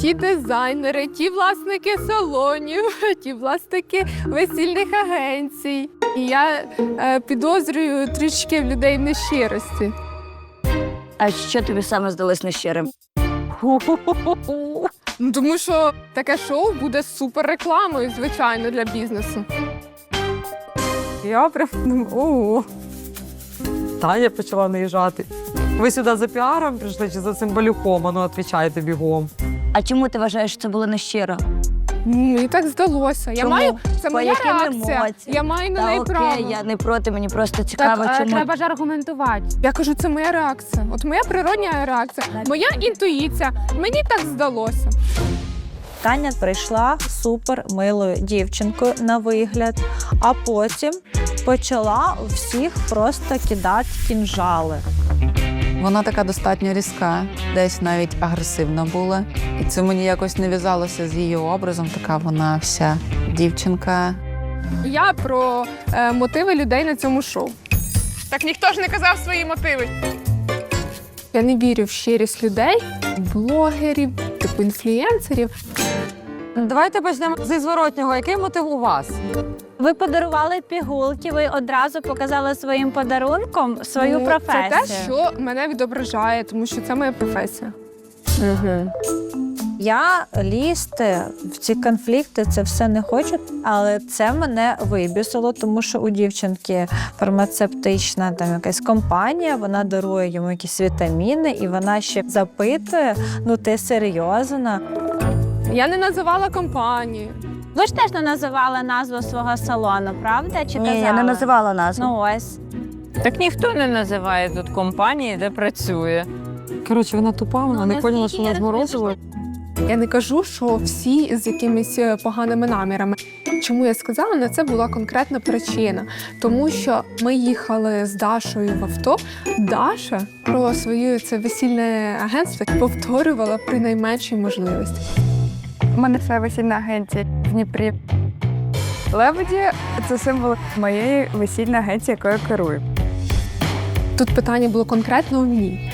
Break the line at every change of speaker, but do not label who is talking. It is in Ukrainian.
ті дизайнери, ті власники салонів, ті власники весільних агенцій. І я е, підозрюю трішки в людей в нещирості.
А що тобі саме здалось нещирим?
Ну, тому що таке шоу буде супер рекламою, звичайно, для бізнесу.
Я прям о. Таня почала наїжджати. Ви сюди за піаром прийшли чи за цим балюком? А ну відповідайте бігом.
А чому ти вважаєш, що це було нещиро?
Мені так здалося. Я
Чому?
маю це
По
моя
яким
реакція.
емоціям?
Я маю на
Та
неї
окей,
право.
я не проти, мені просто цікаво,
Так, е,
чому.
треба ж аргументувати.
Я кажу, це моя реакція. От моя природня реакція, моя інтуїція. Мені так здалося.
Таня прийшла супер милою дівчинкою на вигляд, а потім почала у всіх просто кидати кінжали.
Вона така достатньо різка, десь навіть агресивна була. І це мені якось не в'язалося з її образом. Така вона вся дівчинка.
Я про е, мотиви людей на цьому шоу. Так ніхто ж не казав свої мотиви. Я не вірю в щирість людей, блогерів, типу інфлюєнсерів.
Давайте почнемо зі зворотнього. Який мотив у вас?
Ви подарували пігулки, ви одразу показали своїм подарунком свою
Ну,
професію.
Це те, що мене відображає, тому що це моя професія.
Я лізти в ці конфлікти, це все не хочу, але це мене вибісило, тому що у дівчинки фармацевтична там якась компанія, вона дарує йому якісь вітаміни, і вона ще запитує: ну ти серйозна?
Я не називала компанію.
Ви ж теж не називали назву свого салону, правда? Чи
Ні,
казали?
я не називала назву.
Ну ось.
Так ніхто не називає тут компанії, де працює.
Коротше, вона тупа, вона
Ну,
не поняла, що вона зморозила.
Я не кажу, що всі з якимись е, поганими намірами. Чому я сказала, на це була конкретна причина. Тому що ми їхали з Дашою в авто. Даша про своє це весільне агентство повторювала при найменшій можливості.
У мене своя весільна агенція в Дніпрі. Лебеді це символ моєї весільної агенції, якою я керую.
Тут питання було конкретно в ній.